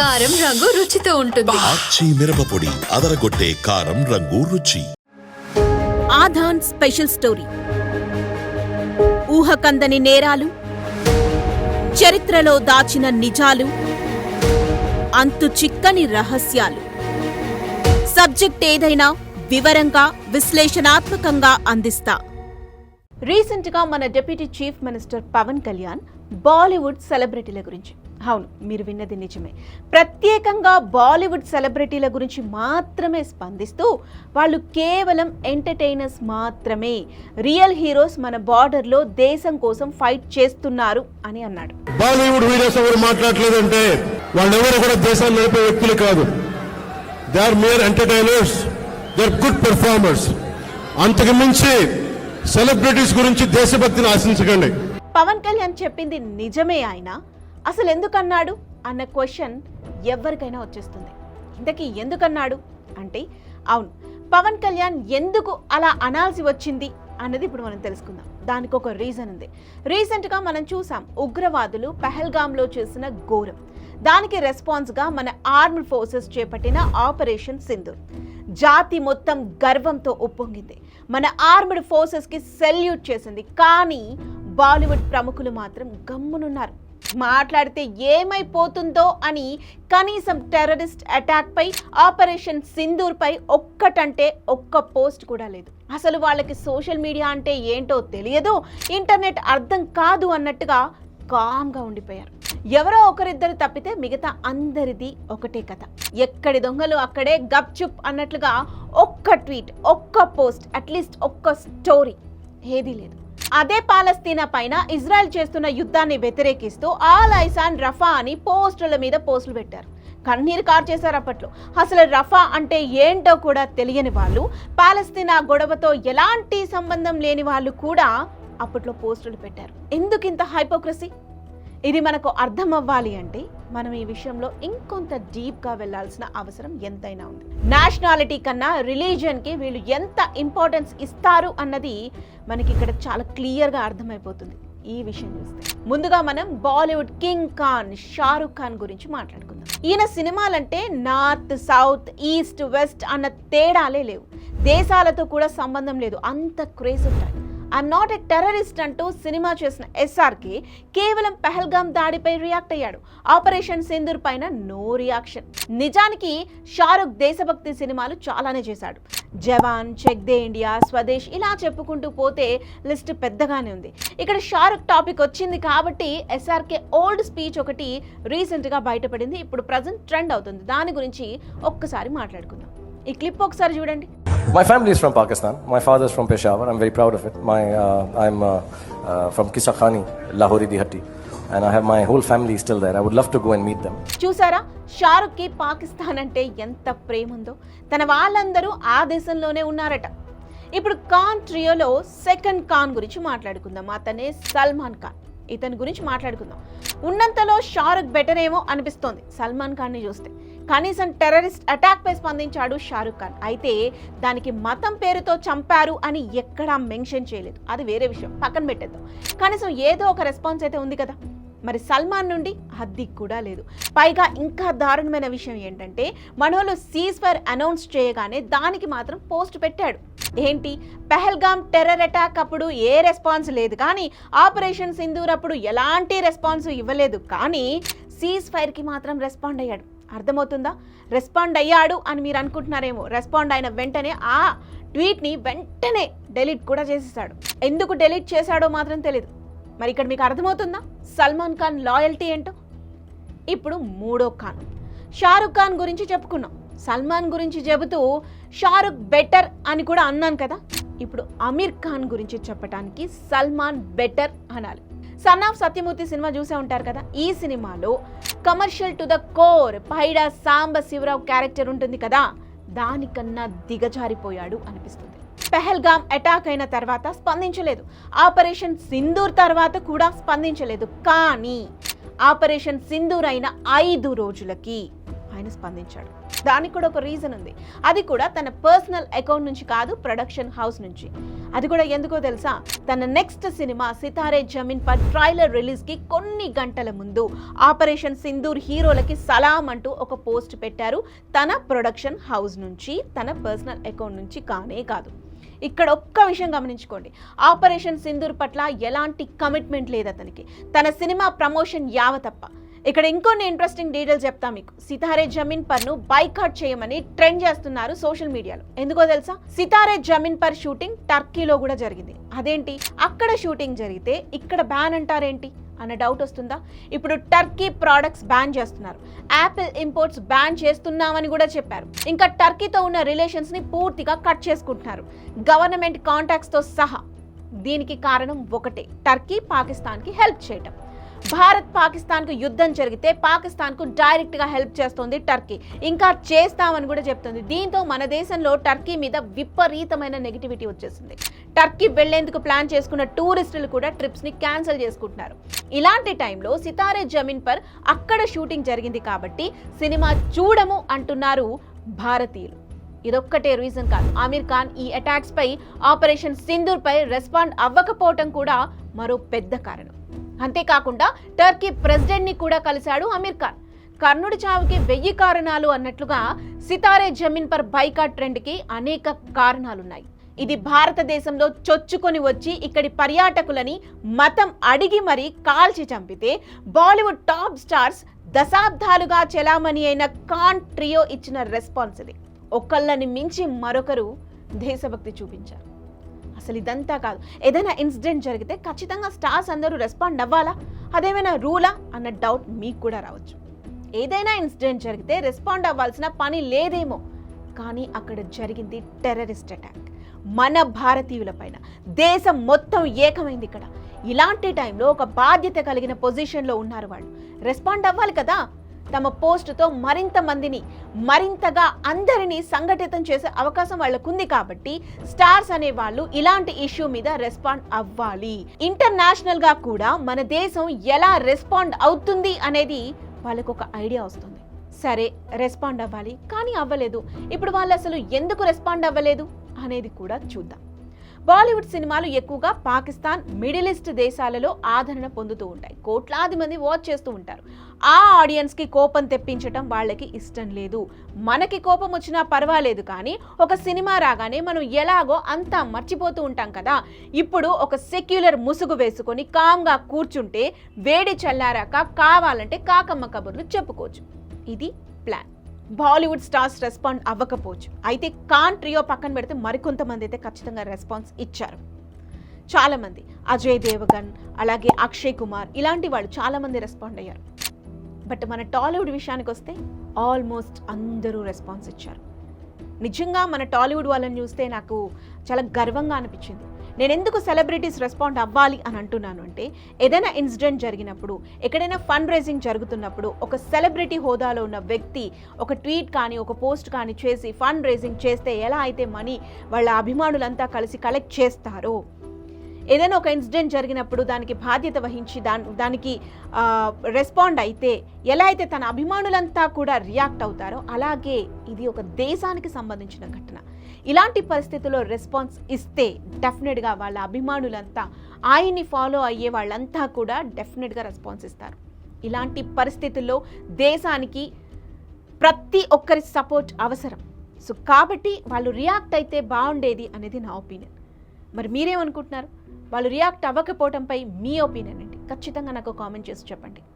కారం రంగు రుచితో ఉంటుంది. ఆచి మిరపపొడి అదరగొట్టే కారం రంగు రుచి. ఆధాన్ స్పెషల్ స్టోరీ. ఊహకందని నేరాలు చరిత్రలో దాచిన నిజాలు అంతు చిక్కని రహస్యాలు. సబ్జెక్ట్ ఏదైనా వివరంగా విశ్లేషణాత్మకంగా అందిస్తా. రీసెంట్గా మన deputy chief minister Pawan Kalyan Bollywood సెలబ్రిటీల గురించి. అవును మీరు విన్నది నిజమే. ప్రత్యేకంగా బాలీవుడ్ సెలబ్రిటీల గురించి మాత్రమే స్పందిస్తూ వాళ్ళు కేవలం ఎంటర్టైనర్స్ మాత్రమే. రియల్ హీరోస్ మన బార్డర్లో దేశం కోసం ఫైట్ చేస్తున్నారు అని అన్నాడు. బాలీవుడ్ హీరోస్ ఎవరు మాట్లాడలేదంటే వాళ్ళెవరు కూడా దేశాన్ని నడిపే వ్యక్తులు కాదు. They are mere entertainers they are good performers అంతకు మించి సెలబ్రిటీస్ గురించి దేశభక్తిని ఆశించకండి. పవన్ కళ్యాణ్ చెప్పింది నిజమే ఆయన. అసలు ఎందుకన్నాడు అన్న క్వశ్చన్ ఎవరికైనా వచ్చేస్తుంది. ఇంతకీ ఎందుకన్నాడు? అంటే అవును పవన్ కళ్యాణ్ ఎందుకు అలా అనాల్సి వచ్చింది అన్నది ఇప్పుడు మనం తెలుసుకుందాం. దానికి ఒక రీజన్ ఉంది. రీసెంట్గా మనం చూసాం ఉగ్రవాదులు పెహల్గామ్లో చేసిన ఘోరం. దానికి రెస్పాన్స్గా మన ఆర్మ్డ్ ఫోర్సెస్ చేపట్టిన ఆపరేషన్ సింధూర్. జాతి మొత్తం గర్వంతో ఉప్పొంగింది. మన ఆర్మ్డ్ ఫోర్సెస్కి సెల్యూట్ చేసింది. కానీ బాలీవుడ్ ప్రముఖులు మాత్రం గమ్మునున్నారు. మాట్లాడితే ఏమైపోతుందో అని కనీసం టెర్రరిస్ట్ అటాక్ పై ఆపరేషన్ సింధూర్ పై ఒక్కటంటే ఒక్క పోస్ట్ కూడా లేదు. అసలు వాళ్ళకి సోషల్ మీడియా అంటే ఏంటో తెలియదు ఇంటర్నెట్ అర్థం కాదు అన్నట్టుగా కామ్గా ఉండిపోయారు. ఎవరో ఒకరిద్దరు తప్పితే మిగతా అందరిది ఒకటే కథ. ఎక్కడి దొంగలు అక్కడే గప్చుప్ అన్నట్లుగా ఒక్క ట్వీట్ ఒక్క పోస్ట్ అట్లీస్ట్ ఒక్క స్టోరీ ఏదీ లేదు. అదే పాలస్తీనా పైన ఇజ్రాయెల్ చేస్తున్న యుద్ధాన్ని వ్యతిరేకిస్తూ ఆల్ ఐసాన్ రఫా అని పోస్టుల మీద పోస్టులు పెట్టారు. కన్నీరు కార్చేశారు అప్పట్లో. అసలు రఫా అంటే ఏంటో కూడా తెలియని వాళ్ళు పాలస్తీనా గొడవతో ఎలాంటి సంబంధం లేని వాళ్ళు కూడా అప్పట్లో పోస్టులు పెట్టారు. ఎందుకింత హైపోక్రసీ ఇది మనకు అర్థం అవ్వాలి అంటే మనం ఈ విషయంలో ఇంకొంత డీప్గా వెళ్ళాల్సిన అవసరం ఎంతైనా ఉంది. నేషనాలిటీ కన్నా రిలీజియన్కి వీళ్ళు ఎంత ఇంపార్టెన్స్ ఇస్తారు అన్నది మనకి ఇక్కడ చాలా క్లియర్గా అర్థమైపోతుంది ఈ విషయం చూస్తే. ముందుగా మనం బాలీవుడ్ కింగ్ ఖాన్ షారుఖ్ ఖాన్ గురించి మాట్లాడుకుందాం. ఈయన సినిమాలంటే నార్త్ సౌత్ ఈస్ట్ వెస్ట్ అన్న తేడాలే లేవు. దేశాలతో కూడా సంబంధం లేదు. అంత క్రేజ్ ఉంటాయి ఐఎమ్ నాట్ ఎ టెర్రరిస్ట్ అంటూ సినిమా చేసిన ఎస్ఆర్కి కేవలం పెహల్గాం దాడిపై రియాక్ట్ అయ్యాడు. ఆపరేషన్ సింధూర్ పైన నో రియాక్షన్ నిజానికి షారుఖ్ దేశభక్తి సినిమాలు చాలానే చేశాడు. జవాన్ చెక్ దే ఇండియా స్వదేశ్ ఇలా చెప్పుకుంటూ పోతే లిస్ట్ పెద్దగానే ఉంది. ఇక్కడ షారుఖ్ టాపిక్ వచ్చింది కాబట్టి ఎస్ఆర్కే ఓల్డ్ స్పీచ్ ఒకటి రీసెంట్గా బయటపడింది. ఇప్పుడు ప్రజెంట్ ట్రెండ్ అవుతుంది. దాని గురించి ఒక్కసారి మాట్లాడుకుందాం. ఈ క్లిప్ ఒకసారి చూడండి My family is from Pakistan. My father is from Peshawar. I'm very proud of it. My, uh, I'm uh, uh, from Kisakhani, Lahori Dihatti, and I have my whole family still there. I would love to go and meet them. చూసారా షారుఖ్కి పాకిస్తాన్ అంటే ఎంత ప్రేమ ఉందో తన వాళ్ళందరూ ఆ దేశంలోనే ఉన్నారట ఇప్పుడు ఖాన్ ట్రియోలో సెకండ్ ఖాన్ గురించి మాట్లాడుకుందాం అతనే సల్మాన్ ఖాన్ ఇతని గురించి మాట్లాడుకుందాం ఉన్నంతలో షారుఖ్ బెటర్ ఏమో అనిపిస్తోంది సల్మాన్ ఖాన్ని చూస్తే కనీసం టెర్రరిస్ట్ అటాక్పై స్పందించాడు షారుఖ్ ఖాన్. అయితే దానికి మతం పేరుతో చంపారు అని ఎక్కడా మెన్షన్ చేయలేదు. అది వేరే విషయం. పక్కన పెట్టేద్దాం. కనీసం ఏదో ఒక రెస్పాన్స్ అయితే ఉంది కదా. మరి సల్మాన్ నుండి హద్ది కూడా లేదు. పైగా ఇంకా దారుణమైన విషయం ఏంటంటే మనోళ్ళు సీజ్ ఫైర్ అనౌన్స్ చేయగానే దానికి మాత్రం పోస్ట్ పెట్టాడు. ఏంటి? పెహల్గామ్ టెర్రర్ అటాక్ అప్పుడు ఏ రెస్పాన్స్ లేదు. కానీ ఆపరేషన్ సింధూర్ అప్పుడు ఎలాంటి రెస్పాన్స్ ఇవ్వలేదు. కానీ సీజ్ ఫైర్కి మాత్రం రెస్పాండ్ అయ్యాడు. అర్థమవుతుందా? రెస్పాండ్ అయ్యాడు అని మీరు అనుకుంటున్నారేమో. రెస్పాండ్ అయిన వెంటనే ఆ ట్వీట్ని వెంటనే డెలీట్ కూడా చేసేసాడు. ఎందుకు డెలీట్ చేశాడో మాత్రం తెలియదు మరి ఇక్కడ మీకు అర్థమవుతుందా? సల్మాన్ ఖాన్ లాయల్టీ ఏంటో? ఇప్పుడు మూడో ఖాన్. షారుఖ్ ఖాన్ గురించి చెప్పుకున్నాం. సల్మాన్ గురించి చెబుతూ షారుఖ్ బెటర్ అని కూడా అన్నాను కదా. ఇప్పుడు అమీర్ ఖాన్ గురించి చెప్పడానికి సల్మాన్ బెటర్ అనాలి. సన్ ఆఫ్ సత్యమూర్తి సినిమా చూసే ఉంటారు కదా ఈ సినిమాలో commercial to the core Paida Samba Sivarao character ఉంటుంది కదా దానికన్నా దిగజారిపోయాడు అనిపిస్తుంది. పెహల్గామ్ అటాక్ అయిన తర్వాత స్పందించలేదు. ఆపరేషన్ సింధూర్ తర్వాత కూడా స్పందించలేదు. కానీ ఆపరేషన్ సింధూర్ అయిన ఐదు రోజులకి ఆయన స్పందించాడు. దానికి కూడా ఒక రీజన్ ఉంది. అది కూడా తన పర్సనల్ అకౌంట్ నుంచి కాదు ప్రొడక్షన్ హౌస్ నుంచి. అది కూడా ఎందుకో తెలుసా? తన నెక్స్ట్ సినిమా సితారే జమీన్ పర్ ట్రైలర్ రిలీజ్కి కొన్ని గంటల ముందు ఆపరేషన్ సింధూర్ హీరోలకి సలాం అంటూ ఒక పోస్ట్ పెట్టారు. తన ప్రొడక్షన్ హౌస్ నుంచి తన పర్సనల్ అకౌంట్ నుంచి కానే కాదు. ఇక్కడ ఒక్క విషయం గమనించుకోండి. ఆపరేషన్ సింధూర్ పట్ల ఎలాంటి కమిట్మెంట్ లేదు అతనికి. తన సినిమా ప్రమోషన్ యావ తప్ప. ఇక్కడ ఇంకొన్ని ఇంట్రెస్టింగ్ డీటెయిల్స్ చెప్తా మీకు. సితారే జమీన్ పర్ను బైకాట్ చేయమని ట్రెండ్ చేస్తున్నారు సోషల్ మీడియాలో ఎందుకో తెలుసా? సితారే జమీన్ పర్ షూటింగ్ టర్కీలో కూడా జరిగింది. అదేంటి? అక్కడ షూటింగ్ జరిగితే ఇక్కడ బ్యాన్ అంటారేంటి? అన్న డౌట్ వస్తుందా? ఇప్పుడు టర్కీ ప్రోడక్ట్స్ బ్యాన్ చేస్తున్నారు. యాపిల్ ఇంపోర్ట్స్ బ్యాన్ చేస్తున్నామని కూడా చెప్పారు. ఇంకా టర్కీతో ఉన్న రిలేషన్స్ని పూర్తిగా కట్ చేసుకుంటున్నారు. గవర్నమెంట్ కాంటాక్ట్స్తో సహా. దీనికి కారణం ఒకటే. టర్కీ పాకిస్తాన్కి హెల్ప్ చేయటం. భారత్ పాకిస్తాన్కు యుద్ధం జరిగితే పాకిస్తాన్కు డైరెక్ట్గా హెల్ప్ చేస్తుంది టర్కీ. ఇంకా చేస్తామని కూడా చెప్తుంది. దీంతో మన దేశంలో టర్కీ మీద విపరీతమైన నెగిటివిటీ వచ్చేసింది. టర్కీ వెళ్ళేందుకు ప్లాన్ చేసుకున్న టూరిస్టులు కూడా ట్రిప్స్ని క్యాన్సిల్ చేసుకుంటున్నారు. ఇలాంటి టైంలో సితారే జమీన్ పర్ అక్కడ షూటింగ్ జరిగింది కాబట్టి సినిమా చూడము అంటున్నారు భారతీయులు. ఇదొక్కటే రీజన్ కాదు. ఆమీర్ ఖాన్ ఈ అటాక్స్ పై ఆపరేషన్ సింధూర్ పై రెస్పాండ్ అవ్వకపోవటం కూడా మరో పెద్ద కారణం. అంతేకాకుండా టర్కీ ప్రెసిడెంట్ని కూడా కలిశాడు అమీర్ ఖాన్. కర్ణుడి చావుకి వెయ్యి కారణాలు అన్నట్లుగా సితారే జమీన్ పర్ బైకాట్ ట్రెండ్కి అనేక కారణాలున్నాయి. ఇది భారతదేశంలో చొచ్చుకొని వచ్చి ఇక్కడి పర్యాటకులని మతం అడిగి మరీ కాల్చి చంపితే బాలీవుడ్ టాప్ స్టార్స్ దశాబ్దాలుగా చెలామణి అయిన కాన్ ట్రియో ఇచ్చిన రెస్పాన్స్ ఇది. ఒకళ్ళని మించి మరొకరు దేశభక్తి చూపించారు. అసలు ఇదంతా కాదు. ఏదైనా ఇన్సిడెంట్ జరిగితే ఖచ్చితంగా స్టార్స్ అందరూ రెస్పాండ్ అవ్వాలా? అదేమైనా రూలా? అన్న డౌట్ మీకు కూడా రావచ్చు. ఏదైనా ఇన్సిడెంట్ జరిగితే రెస్పాండ్ అవ్వాల్సిన పని లేదేమో. కానీ అక్కడ జరిగింది టెర్రరిస్ట్ అటాక్. మన భారతీయుల పైన. దేశం మొత్తం ఏకమైంది ఇక్కడ. ఇలాంటి టైంలో ఒక బాధ్యత కలిగిన పొజిషన్లో ఉన్నారు వాళ్ళు. రెస్పాండ్ అవ్వాలి కదా? తమ పోస్టుతో మరింత మందిని మరింతగా అందరినీ సంఘటితం చేసే అవకాశం వాళ్ళకుంది కాబట్టి స్టార్స్ అనే వాళ్ళు ఇలాంటి ఇష్యూ మీద రెస్పాండ్ అవ్వాలి. ఇంటర్నేషనల్గా కూడా మన దేశం ఎలా రెస్పాండ్ అవుతుంది అనేది వాళ్ళకు ఒక ఐడియా వస్తుంది. సరే రెస్పాండ్ అవ్వాలి కానీ అవ్వలేదు. ఇప్పుడు వాళ్ళు అసలు ఎందుకు రెస్పాండ్ అవ్వలేదు అనేది కూడా చూద్దాం. బాలీవుడ్ సినిమాలు ఎక్కువగా పాకిస్తాన్ మిడిల్ ఈస్ట్ దేశాలలో ఆదరణ పొందుతూ ఉంటాయి. కోట్లాది మంది వాచ్ చేస్తూ ఉంటారు. ఆ ఆడియన్స్కి కోపం తెప్పించటం వాళ్ళకి ఇష్టం లేదు. మనకి కోపం వచ్చినా పర్వాలేదు కానీ ఒక సినిమా రాగానే మనం ఎలాగో అంతా మర్చిపోతూ ఉంటాం కదా. ఇప్పుడు ఒక సెక్యులర్ ముసుగు వేసుకొని కామ్గా కూర్చుంటే వేడి చల్లారాక కావాలంటే కాకమ్మ కబుర్లు చెప్పుకోవచ్చు. ఇది ప్లాన్. బాలీవుడ్ స్టార్స్ రెస్పాండ్ అవ్వకపోవచ్చు. అయితే కాన్ ట్రియో పక్కన పెడితే మరికొంతమంది అయితే ఖచ్చితంగా రెస్పాన్స్ ఇచ్చారు. చాలామంది. అజయ్ దేవగన్ అలాగే అక్షయ్ కుమార్ ఇలాంటి వాళ్ళు చాలామంది రెస్పాండ్ అయ్యారు. బట్ మన టాలీవుడ్ విషయానికి వస్తే ఆల్మోస్ట్ అందరూ రెస్పాన్స్ ఇచ్చారు. నిజంగా మన టాలీవుడ్ వాళ్ళని చూస్తే నాకు చాలా గర్వంగా అనిపించింది. నేను ఎందుకు సెలబ్రిటీస్ రెస్పాండ్ అవ్వాలి అని అంటున్నాను అంటే ఏదైనా ఇన్సిడెంట్ జరిగినప్పుడు ఎక్కడైనా ఫండ్ రైజింగ్ జరుగుతున్నప్పుడు ఒక సెలబ్రిటీ హోదాలో ఉన్న వ్యక్తి ఒక ట్వీట్ కానీ ఒక పోస్ట్ కానీ చేసి ఫండ్ రైజింగ్ చేస్తే ఎలా అయితే మనీ వాళ్ళ అభిమానులంతా కలిసి కలెక్ట్ చేస్తారో ఏదైనా ఒక ఇన్సిడెంట్ జరిగినప్పుడు దానికి బాధ్యత వహించి దాని దానికి రెస్పాండ్ అయితే ఎలా అయితే తన అభిమానులంతా కూడా రియాక్ట్ అవుతారో అలాగే ఇది ఒక దేశానికి సంబంధించిన ఘటన. ఇలాంటి పరిస్థితుల్లో రెస్పాన్స్ ఇస్తే డెఫినెట్గా వాళ్ళ అభిమానులంతా ఆయన్ని ఫాలో అయ్యే వాళ్ళంతా కూడా డెఫినెట్గా రెస్పాన్స్ ఇస్తారు. ఇలాంటి పరిస్థితుల్లో దేశానికి ప్రతి ఒక్కరి సపోర్ట్ అవసరం. సో కాబట్టి వాళ్ళు రియాక్ట్ అయితే బాగుండేది అనేది నా ఒపీనియన్. మరి మీరేమనుకుంటున్నారు? వాళ్ళు రియాక్ట్ అవ్వకపోవడంపై మీ ఒపీనియన్ అండి ఖచ్చితంగా నాకు కామెంట్ చేసి చెప్పండి.